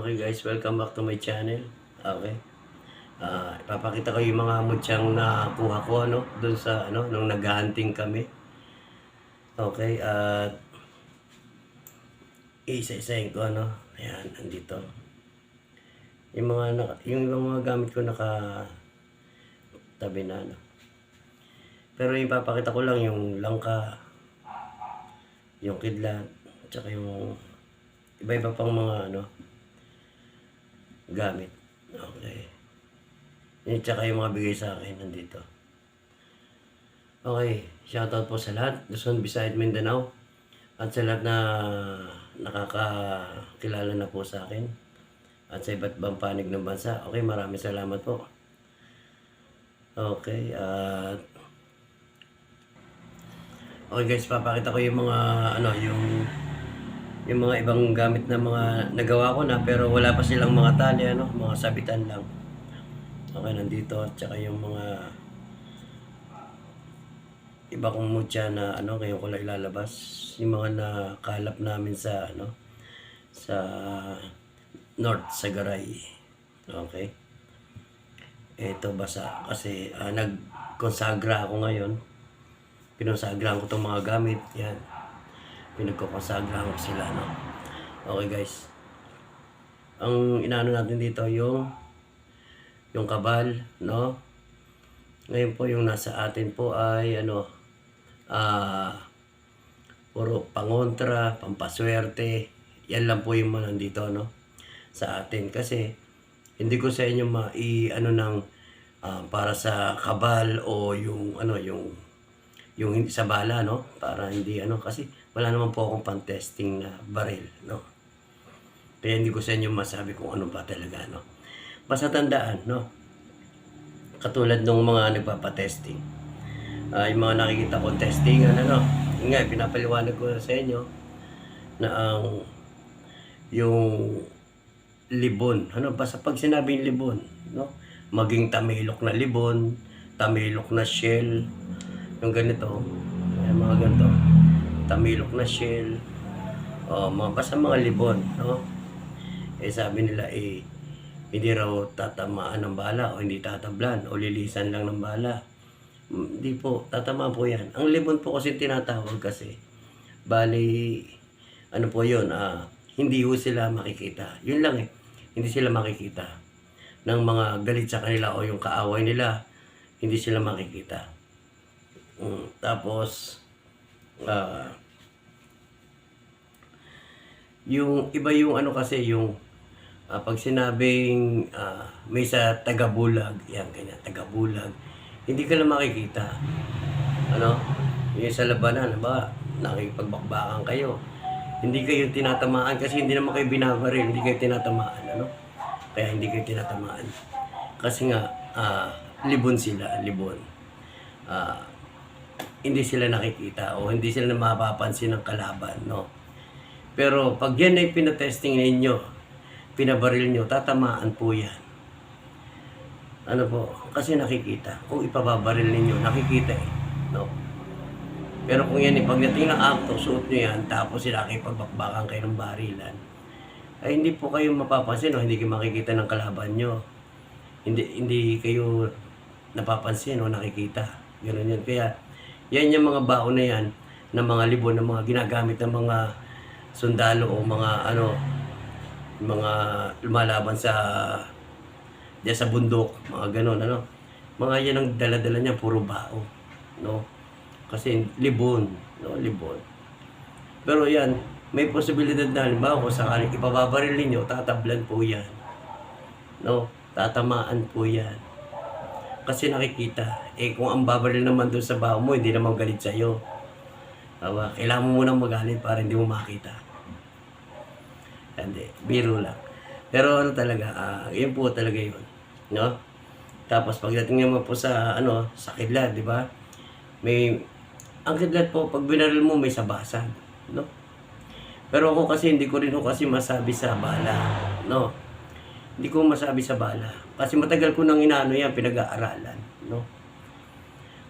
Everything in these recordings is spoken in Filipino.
Okay guys, welcome back to my channel. Okay. Ah, ipapakita ko yung mga mutyang nakuha ko ano doon sa ano nung naghahunting kami. Okay, at isa-isahin ko ano. Ayan, andito. Yung mga naka- yung ibang mga gamit ko naka tabi na ano. Pero yung papakita ko lang yung langka, yung kidlat, tsaka yung iba-iba pang mga ano gamit. Okay. Yan tsaka yung mga bigay sa akin nandito. Okay, shoutout po sa lahat. Luzon, Visayas, Mindanao. At sa lahat na nakakakilala na po sa akin. At sa iba't ibang panig ng bansa. Okay, maraming salamat po. Okay, at Okay guys, papakita ko yung mga ano, yung yung mga ibang gamit na mga nagawa ko na pero wala pa silang mga tali ano, mga sabitan lang. Okay, nandito at saka yung mga iba kong mutya na ano, ngayon ko lang ilalabas. Yung mga nakalap namin sa ano, sa North Sagaray. Okay. Ito basa kasi ah, nagkonsagra ako ngayon pinasagrahan ko itong mga gamit. Yan. Pinagkukonsagrahan ko sila, no? Okay, guys. Ang inaano natin dito yung yung kabal, no? Ngayon po yung nasa atin po ay ano ah puro pangontra, pampaswerte. Yan lang po yung mga nandito, no? Sa atin kasi hindi ko sa inyo ma i ano ng ah, para sa kabal o yung ano yung yung sa bala, no? Para hindi ano, kasi wala naman po akong pan-testing na baril, no? Kaya hindi ko sa inyo masabi kung ano ba talaga, no? Basta tandaan, no? Katulad ng mga nagpapatesting. Uh, yung mga nakikita ko testing, ano, no? Yun nga, pinapaliwanag ko sa inyo na ang yung libon, ano, basta pag sinabing libon, no? Maging tamilok na libon, tamilok na shell, yung ganito, yung mga ganito, tamilok na shell, o mga basta mga libon, no? Eh sabi nila eh, hindi raw tatamaan ng bala o hindi tatablan o lilisan lang ng bala. Hindi po, tatama po yan. Ang libon po kasi tinatawag kasi, bali, ano po yun, ah, hindi ho sila makikita. Yun lang eh, hindi sila makikita ng mga galit sa kanila o yung kaaway nila, hindi sila makikita. Mm, tapos, ah, yung iba yung ano kasi yung ah, pag sinabing ah, may sa tagabulag, yan ganyan, tagabulag, hindi ka lang makikita. Ano? Yung sa labanan, ba, nakipagbakbakan kayo. Hindi kayo tinatamaan kasi hindi naman kayo binabaril, hindi kayo tinatamaan, ano? Kaya hindi kayo tinatamaan. Kasi nga, ah, libon sila, libon. Ah, hindi sila nakikita o hindi sila mapapansin ng kalaban, no? Pero pag yan ay pinatesting ninyo, pinabaril nyo, tatamaan po yan. Ano po? Kasi nakikita. Kung ipababaril ninyo, nakikita eh. No? Pero kung yan, eh, pagdating ng akto, suot nyo yan, tapos sila kayo pagbakbakan kayo ng barilan, ay hindi po kayo mapapansin o hindi kayo makikita ng kalaban nyo. Hindi, hindi kayo napapansin o nakikita. Ganun yan. Kaya, yan yung mga baon na yan, ng mga libon, ng mga ginagamit ng mga sundalo o mga ano, mga lumalaban sa diyan sa bundok, mga ganon, ano. Mga yan ang dala-dala niya, puro bao, no? Kasi libon, no? Libon. Pero yan, may posibilidad na halimbawa kung sakaling ipababaril ninyo, tatablan po yan. No? Tatamaan po yan. Kasi nakikita, eh kung ang babaril naman doon sa bao mo, hindi naman galit sa'yo. Aba, kailangan mo munang magalit para hindi mo makita. Hindi, biro lang. Pero ano talaga, ah, yun po talaga yun. No? Tapos pagdating naman po sa, ano, sa kidlat, di ba? May, ang kidlat po, pag binaril mo, may sabasan. No? Pero ako kasi, hindi ko rin ako kasi masabi sa bala. No? Hindi ko masabi sa bala. Kasi matagal ko nang inaano yan, pinag-aaralan. No?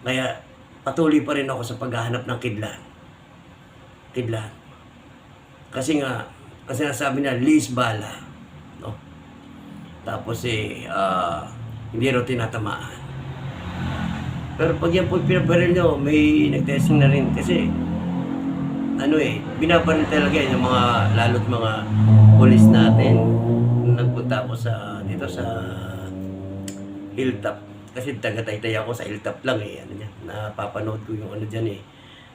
Kaya, patuloy pa rin ako sa paghahanap ng kidlat. Kidlat. Kasi nga, ang sinasabi na, least bala. No? Tapos eh, ah, hindi raw tinatamaan. Pero pag yan po pinabaril nyo, may nag-testing na rin. Kasi, ano eh, binabaril talaga yung mga, lalo't mga polis natin. Nagpunta ako sa, dito sa hilltop. Kasi taga-taytay ako sa hilltop lang eh. Ano yan, napapanood ko yung ano dyan eh.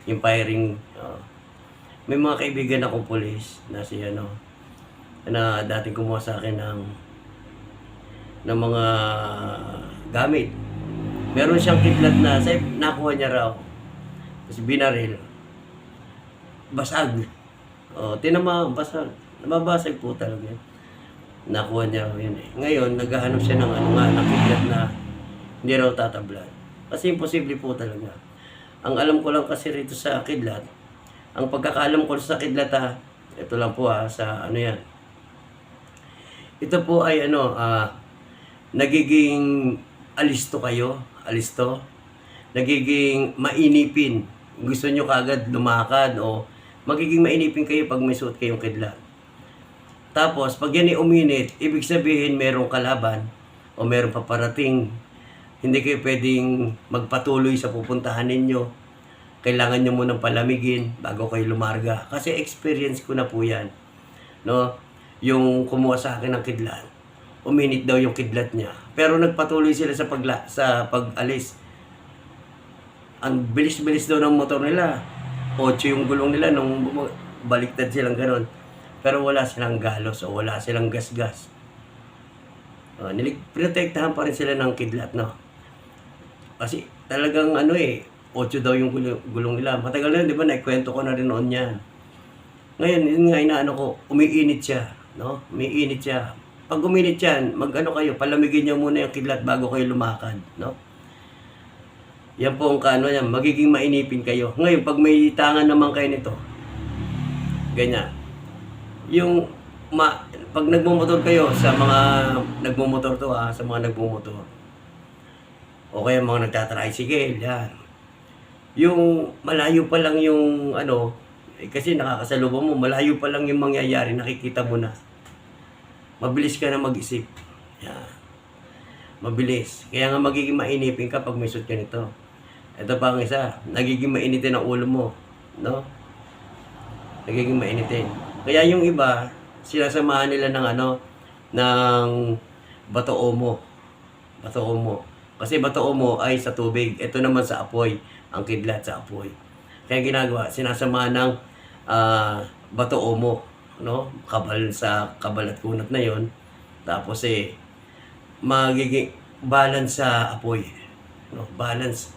Yung firing. oh. may mga kaibigan akong polis na si ano, na dating kumuha sa akin ng ng mga gamit. Meron siyang kidlat na, say, nakuha niya raw. Tapos binaril. Basag. O, tinama, basag. Nababasag po talaga. Nakuha niya yun eh. Ngayon, naghahanap siya ng ano nga, ng kidlat na hindi raw tatablan. Kasi imposible po talaga. Ang alam ko lang kasi rito sa kidlat, ang pagkakaalam ko sa kidlat ha, ito lang po ha, sa ano yan, ito po ay ano, ah, nagiging alisto kayo, alisto, nagiging mainipin. Gusto nyo kagad lumakad o magiging mainipin kayo pag may suot kayong kidlat. Tapos, pag yan ay uminit, ibig sabihin merong kalaban o merong paparating. Hindi kayo pwedeng magpatuloy sa pupuntahan ninyo. Kailangan nyo munang palamigin bago kayo lumarga. Kasi experience ko na po yan. No? Yung kumuha sa akin ng kidlat. Uminit daw yung kidlat niya. Pero nagpatuloy sila sa pagla sa pag-alis. Ang bilis-bilis daw ng motor nila. Ocho yung gulong nila nung baliktad silang ganon. Pero wala silang galos o wala silang gas-gas. Uh, nilig protektahan pa rin sila ng kidlat, no? Kasi talagang ano eh, ocho daw yung gulong, nila. Matagal na di ba? Naikwento ko na rin noon yan. Ngayon, yun nga inaano ko, umiinit siya, no? Umiinit siya. Pag uminit yan, mag-ano kayo, palamigin niyo muna yung kidlat bago kayo lumakad, no? Yan po ang kano yan, magiging mainipin kayo. Ngayon, pag may tangan naman kayo nito, ganyan. Yung, ma, pag nagmumotor kayo sa mga nagmumotor to ha, sa mga nagmumotor, o kaya mga nagtatricycle, yan. Yung malayo pa lang yung ano, eh, kasi nakakasalubong mo, malayo pa lang yung mangyayari, nakikita mo na. Mabilis ka na mag-isip. Yan. Mabilis. Kaya nga magiging mainipin ka pag may suit ka nito. Ito pa ang isa, nagiging mainitin ang ulo mo. No? Nagiging mainitin. Kaya yung iba, sinasamahan nila ng ano, ng bato omo. Bato omo. Kasi bato omo ay sa tubig. Ito naman sa apoy. Ang kidlat sa apoy. Kaya ginagawa, sinasamahan ng ah, bato omo. No? Kabal sa kabal at kunat na yon Tapos eh, magiging balance sa apoy. No? Balance.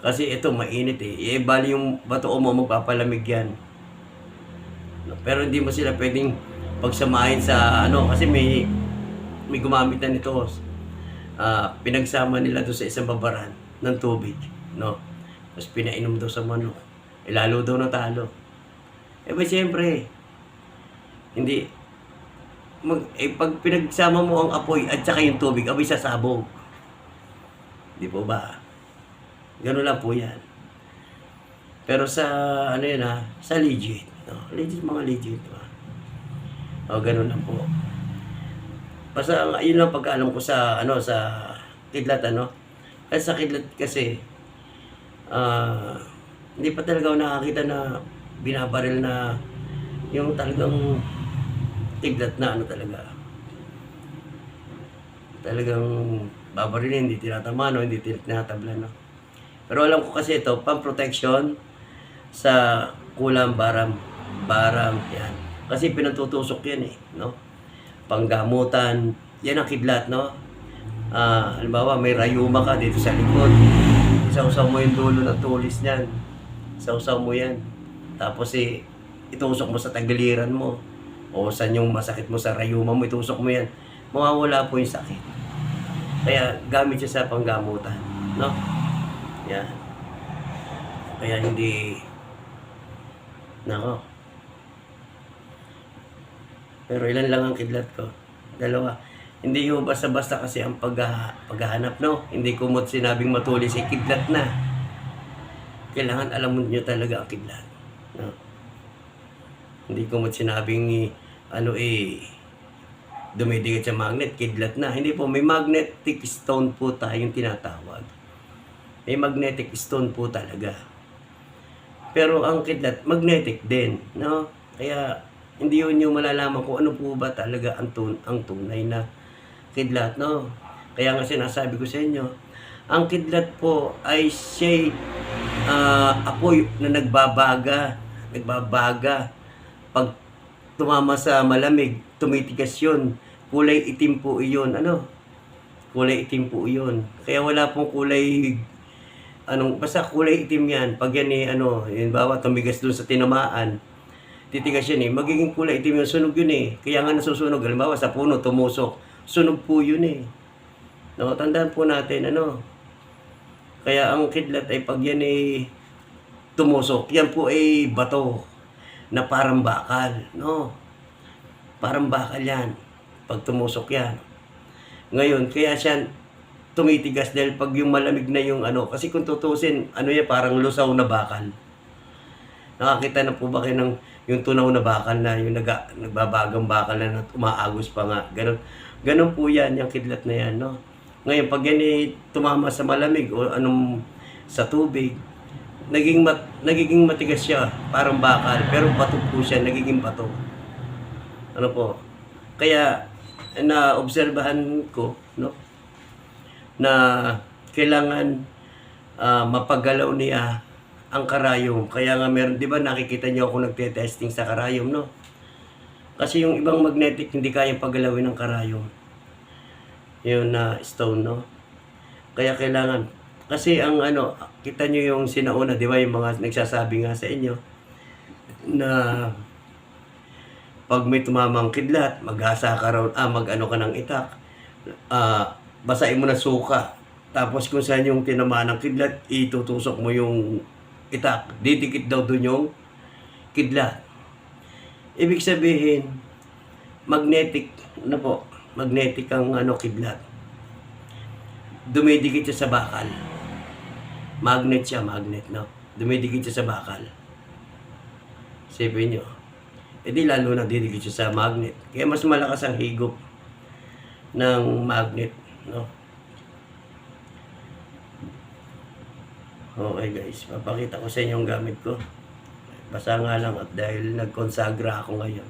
Kasi ito mainit eh. Eh, yung bato omo magpapalamig yan. No? Pero hindi mo sila pwedeng pagsamahin sa ano kasi may may gumamit na nito. Ah, pinagsama nila doon sa isang babaran ng tubig, no? Tapos pinainom daw sa manok. Eh, lalo daw natalo. Eh, ba siyempre, hindi, mag, eh, pag pinagsama mo ang apoy at saka yung tubig, abay sasabog. Di po ba? Ganun lang po yan. Pero sa, ano yun ha, sa legit. No? Legit, mga legit. Diba? O, ganun lang po. Basta yun lang pagkaalam ko sa ano sa kidlat ano. Kasi sa kidlat kasi ah hindi pa talaga ako nakakita na binabaril na yung talagang kidlat na ano talaga. Talagang babarilin, hindi tinatama, no? hindi tinatabla. No? Pero alam ko kasi ito, pang-protection sa kulang baram. Baram, yan. Kasi pinatutusok yan eh, no? Panggamutan. Yan ang kidlat, no? Ah, halimbawa, may rayuma ka dito sa likod. Isausaw mo yung dulo ng tulis niyan. Isausaw mo yan. Tapos eh, itusok mo sa tagiliran mo. O saan yung masakit mo sa rayuma mo, itusok mo yan. Mawawala po yung sakit. Kaya gamit siya sa panggamutan. No? Yan. Kaya hindi... Nako. Pero ilan lang ang kidlat ko? Dalawa. Hindi ko basta-basta kasi ang pag paghahanap, no? Hindi ko mo sinabing matulis, eh, kidlat na. Kailangan alam mo nyo talaga ang kidlat. No? Hindi ko mo sinabing, ano eh, dumidikit sa magnet, kidlat na. Hindi po, may magnetic stone po tayong tinatawag. May magnetic stone po talaga. Pero ang kidlat, magnetic din, no? Kaya hindi yun yung malalaman kung ano po ba talaga ang, tun ang tunay na kidlat, no? Kaya nga sinasabi ko sa inyo, ang kidlat po ay siya apoy na nagbabaga, nagbabaga. Pag tumama sa malamig, tumitigas yun. Kulay itim po iyon, ano? Kulay itim po iyon. Kaya wala pong kulay anong basta kulay itim yan pag yan eh ano yun bawa tumigas dun sa tinamaan titigas yan eh. Magiging kulay itim yung sunog yun eh. Kaya nga nasusunog. Halimbawa sa puno tumusok. Sunog po yun eh. No tandaan po natin ano? Kaya ang kidlat ay pag yan ay tumusok yan po ay bato na parang bakal no? Parang bakal yan pag tumusok yan. Ngayon kaya siya tumitigas dahil pag yung malamig na yung ano, kasi kung tutusin, ano yan, parang lusaw na bakal. Nakakita na po ba kayo ng yung tunaw na bakal na, yung naga, nagbabagang bakal na, na umaagos pa nga. Ganon, ganon po yan, yung kidlat na yan, no? Ngayon, pag yan eh, tumama sa malamig o anong sa tubig, naging mat, nagiging matigas siya, parang bakal, pero bato po siya, nagiging bato. Ano po? Kaya, na-obserbahan ko, no? na kailangan ah, mapagalaw niya ang karayom. Kaya nga meron, di ba nakikita niyo ako nagte-testing sa karayom, no? Kasi yung ibang magnetic hindi kayang pagalawin ng karayom. Yun na stone, no? Kaya kailangan, kasi ang ano, kita niyo yung sinauna, di ba yung mga nagsasabi nga sa inyo, na pag may tumamang kidlat, mag-asa ka raw, ah, mag-ano ka ng itak, ah, basahin mo na suka. Tapos kung saan yung tinamaan ng kidlat, itutusok mo yung itak. Didikit daw doon yung kidlat. Ibig sabihin, magnetic, ano po, magnetic ang ano, kidlat. Dumidikit siya sa bakal. Magnet siya, magnet, no? Dumidikit siya sa bakal. Sipin nyo. E di lalo na didikit siya sa magnet. Kaya mas malakas ang higop ng magnet, no? Okay guys, papakita ko sa inyo ang gamit ko. Basa nga lang at dahil nagkonsagra ako ngayon.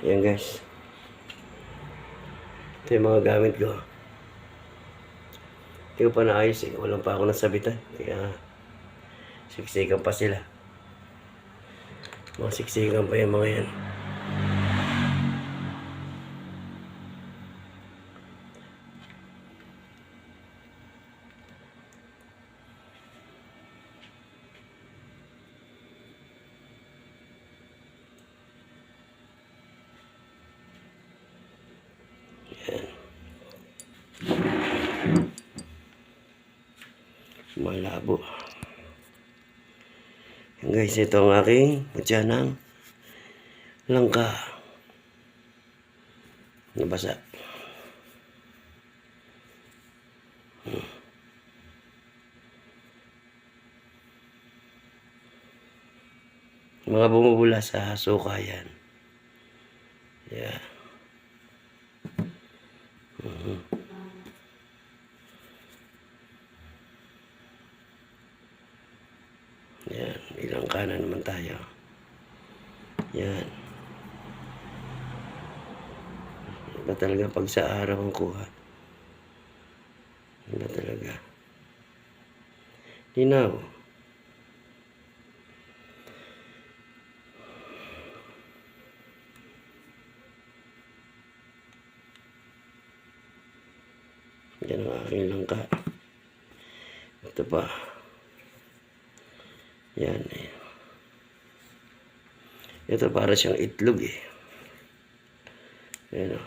Ayan guys. Ito yung mga gamit ko. Hindi ko pa naayos eh. Walang pa ako nasabitan. Kaya siksikan pa sila. Mga siksikan pa yung mga yan. Malabo. Yan guys, ito ang aking mutyanang langka. Nabasa. Hmm. Mga bumubula sa suka yan. Yeah. Mhm. Yan, ilang kanan naman tayo. Yan. Iba talaga pag sa araw ang kuha. Iba talaga. Linaw. Yan ang aking langka. Ito pa. Yan eh. Ito para siyang itlog eh. Yan o.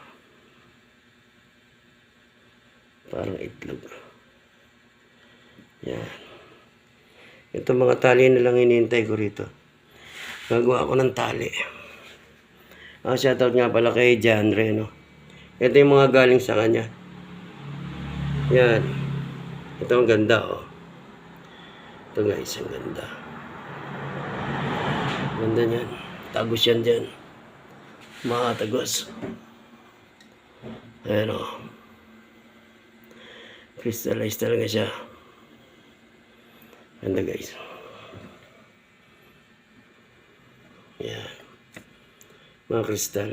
Parang itlog. Yan. Ito mga tali na lang hinihintay ko rito. Gagawa ako ng tali. Ah, shoutout nga pala kay John Reno. Ito yung mga galing sa kanya. Yan. Ito ang ganda oh. Ito guys, ang ganda. Ganda niyan. Tagos yan dyan. Mga tagos. Ayan o. Crystallize talaga siya. Ganda guys. Yan. Mga kristal.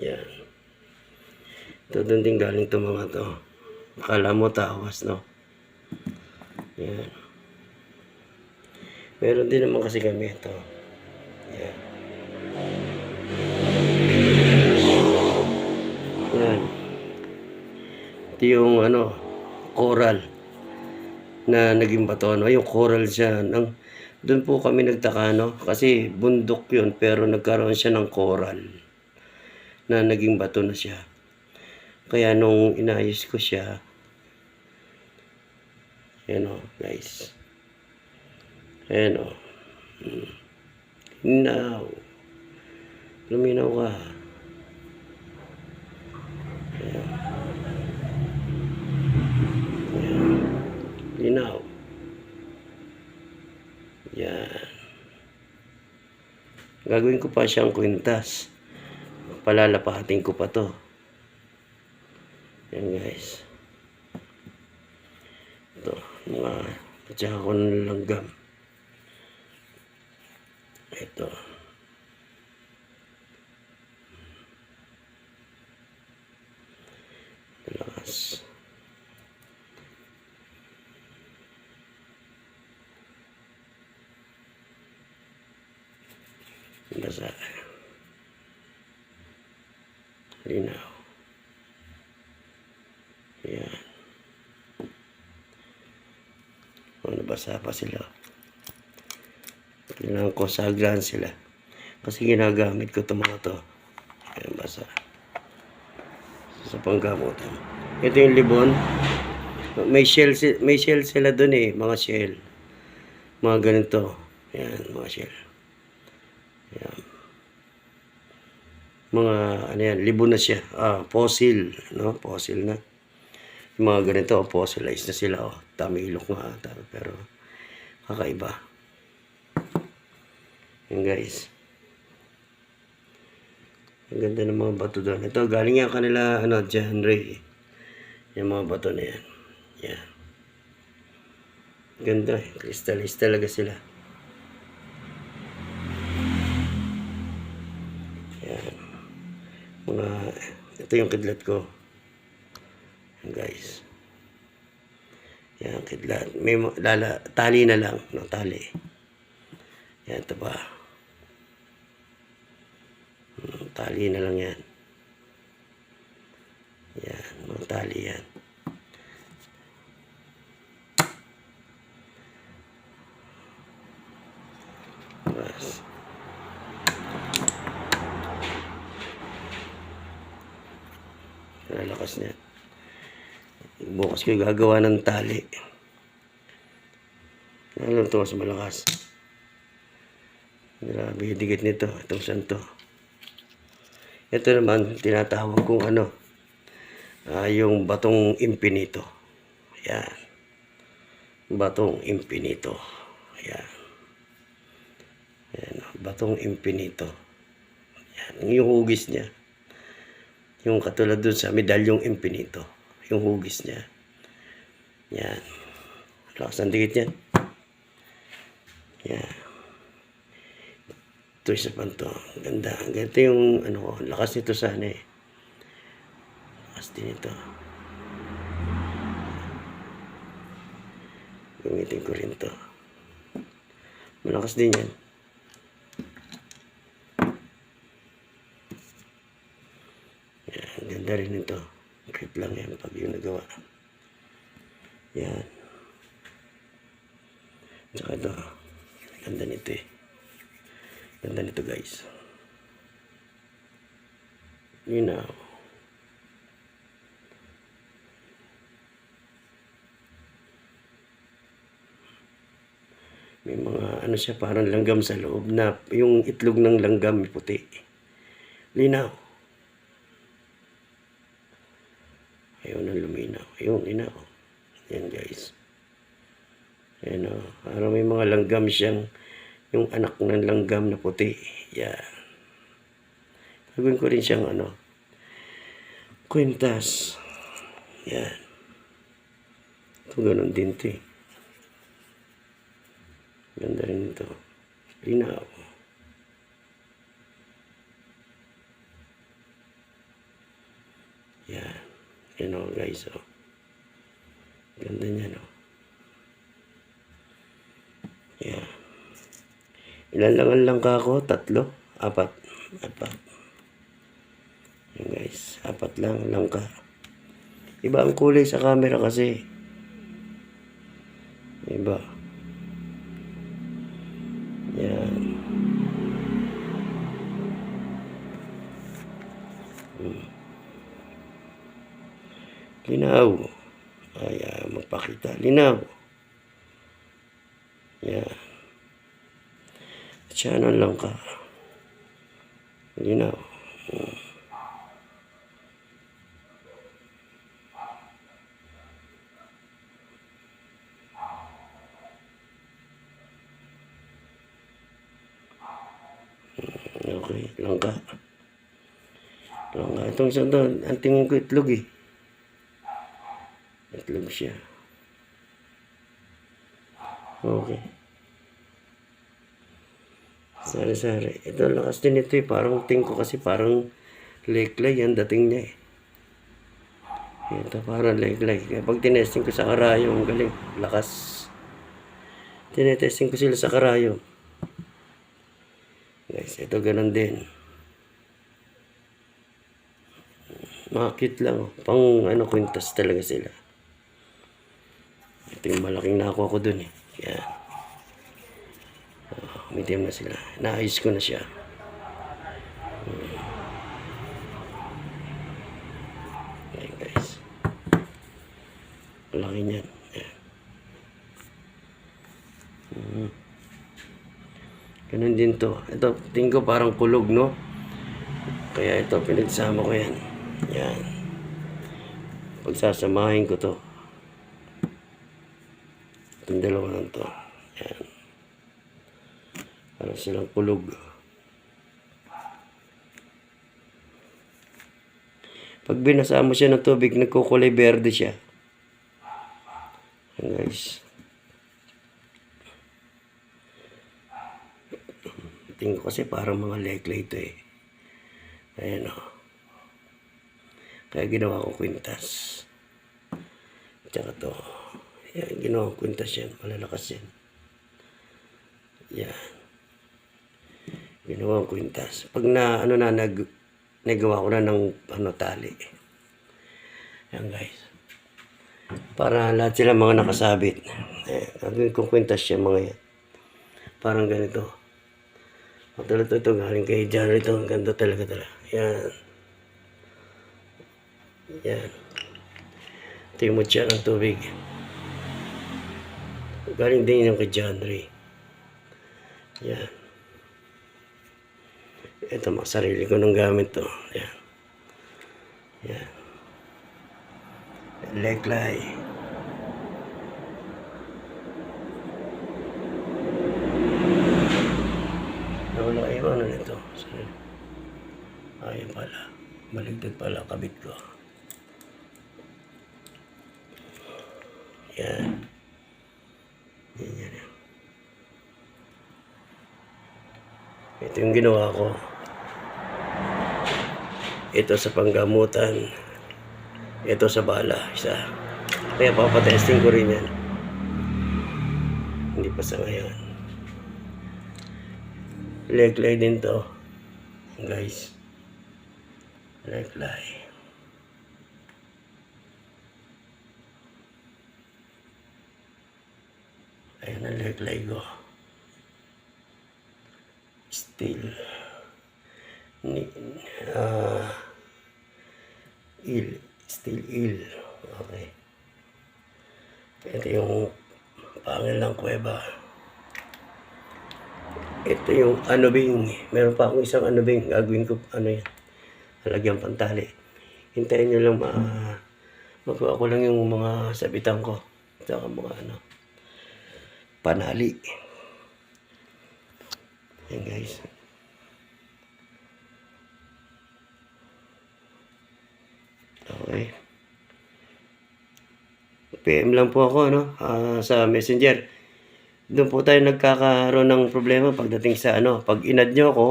Yan. Ito doon din galing to mga to. Akala mo tawas, no? Yan. Meron din naman kasi kami ito. Yan. Yan. Ito yung ano, coral na naging bato. No? Yung coral siya. Nang, doon po kami nagtaka, no? Kasi bundok yun, pero nagkaroon siya ng coral na naging bato na siya. Kaya nung inayos ko siya, Ayan o, guys. Ayan o. Hmm. Now. Luminaw ka. Ayan. Ayan. Linaw. Yan. Gagawin ko pa siyang kwintas. Palalapahatin ko pa to. Yan guys. Ito, mga tsaka ko ng langgam. Ito. Lakas. Basa. Linaw. Yan. O, nabasa pa sila. Kailangan ko saglan sila. Kasi ginagamit ko itong mga to. Ayan, basa. Sa panggamutan. Ito yung libon. May shell, may shell sila dun eh. Mga shell. Mga ganito. Ayan, mga shell. Ayan. Mga, ano yan, libon na siya. Ah, fossil. No? Fossil na. Yung mga ganito, fossilized na sila. Oh, tamilok nga ata. Pero, kakaiba. Yan guys. Ang ganda ng mga bato doon. Ito, galing yan kanila, ano, John Ray. Yung mga bato na yan. Yan. Ganda eh. Talaga sila. Yan. Mga, ito yung kidlat ko. Yan guys. Yan, kidlat. May ma- lala, tali na lang. No, tali. Yan, ito pa. Hmm, Tali na lang yan. Yan, mga tali yan. Bas. Lalakas niya. Bukas ko gagawa ng tali. Lalo ito mas malakas. Grabe, dikit nito. Itong santo. Ito naman, tinatawag kong ano, ah, yung batong impinito. Yan. Batong impinito. Yan. Yan, batong impinito. Yan, yung hugis niya. Yung katulad dun sa medalyong impinito. Yung hugis niya. Yan. Lakas ng dikit yan. Yan. Ito isa pa to. Ang Ganda. Ganito yung ano. Lakas nito sana eh. Lakas din ito. Gamitin ko rin to. Malakas din yan. Yan. Ganda rin ito. Creep lang yan pag yung nagawa. Yan. Tsaka ito. Ganda nito eh. Ganda nito guys. You know. May mga ano siya parang langgam sa loob na yung itlog ng langgam puti. Linaw. Ayaw na luminaw. Ayun, linaw. Yan guys. Ayan o. Parang may mga langgam siyang, yung anak ng langgam na puti. Yan. Gagawin ko rin siyang ano, kwintas. Yan. Ito ganun din to eh. Ganda rin ito. Linaw. Yan. Yan o guys o. Ganda niya no. Yan. Ilan lang ang langka ko? Tatlo? Apat? Apat. Yan guys. Apat lang ang langka. Iba ang kulay sa camera kasi. Iba. Yan. Hmm. Linaw. Ay, magpakita. Linaw. Yan. Siya lang ka. Linaw. Okay, langka. Langka. Itong doon, ang tingin ko itlog eh. Itlog siya. Okay. Sari-sari. Ito, lakas din ito eh. Parang tingin ko kasi parang leglay yan dating niya eh. Ito, parang leglay. Kaya pag tinesting ko sa karayo, ang galing. Lakas. Tinetesting ko sila sa karayo. Guys, ito ganun din. Mga lang. oh. Pang ano, kwintas talaga sila. Ito yung malaking nakuha ko dun eh. Yan. Medium na sila. Naayos ko na siya. Hmm. Guys. Malaki niyan. Ayan. Mhm. Ganun din to. Ito, tingin ko parang kulog, no? Kaya ito, pinagsama ko yan. Yan. Pagsasamahin ko to. Itong dalawa lang to. Yan. Parang silang kulog. Pag binasa mo siya ng tubig, nagkukulay berde siya. Guys. Tingin ko kasi parang mga leglay ito eh. Ayan o. Kaya ginawa ko kwintas. Tsaka to. Yan, ginawa ko kwintas yan. Malalakas yan. Yan. Ko kwintas. Pag na, ano na, nag, nagawa ko na ng, ano, tali. Yan guys. Para lahat sila mga nakasabit. Eh, gagawin kong kwintas yan mga yan. Parang ganito. Matulad ito, galing kay John ito. Ang ganda talaga talaga. Yan. Yan. Ito yung ng tubig. Galing din yung kay John Ray. Yan. Ito, mga sarili ko ng gamit to. Yan. Yan. Leglay. Nawala yung ano nito. Ayun pala. Maligtad pala kabit ko. Yan. Yan yan. yan. Ito yung ginawa ko. Ito sa panggamutan. Ito sa bala. Isa. Kaya papatesting ko rin yan. Hindi pa sa ngayon. Leglay din to. Guys. Leglay. Ayan ang leglay ko. Still. Ni, ah, il. Still il. Okay. Ito yung pangil ng kuweba. Ito yung anubing. Meron pa akong isang anubing. Gagawin ko, ano yan, halagyan pantali. Hintayin nyo lang, ma magawa ko lang yung mga sabitan ko. Saka mga ano. panali. Yan guys. Okay. PM lang po ako, no? Ah, sa messenger. Doon po tayo nagkakaroon ng problema pagdating sa ano. Pag inad nyo ako,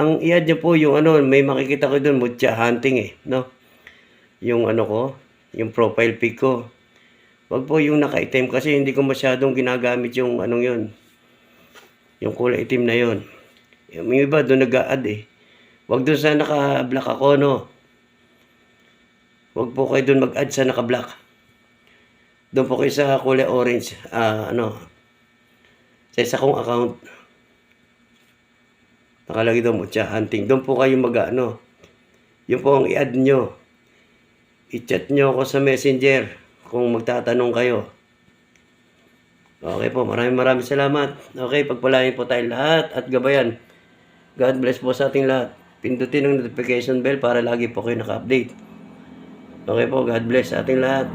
ang i-add nyo po yung ano, may makikita ko doon, mutya hunting eh, no? Yung ano ko, yung profile pic ko. Wag po yung naka-item kasi hindi ko masyadong ginagamit yung anong yun. Yung kulay itim na yun. Yung iba doon nag-a-add eh. Wag doon sa naka-black ako, no? Wag po kayo doon mag-add sa naka-black. Doon po kayo sa kulay orange. Ah, ano? Sa isa kong account. Nakalagay doon mutya hunting. Doon po kayo mag ano. Yun po ang i-add nyo. I-chat nyo ako sa messenger kung magtatanong kayo. Okay po, maraming maraming salamat. Okay, pagpalain po tayong lahat at gabayan. God bless po sa ating lahat. Pindutin ang notification bell para lagi po kayo naka-update. Okay po, God bless ating lahat.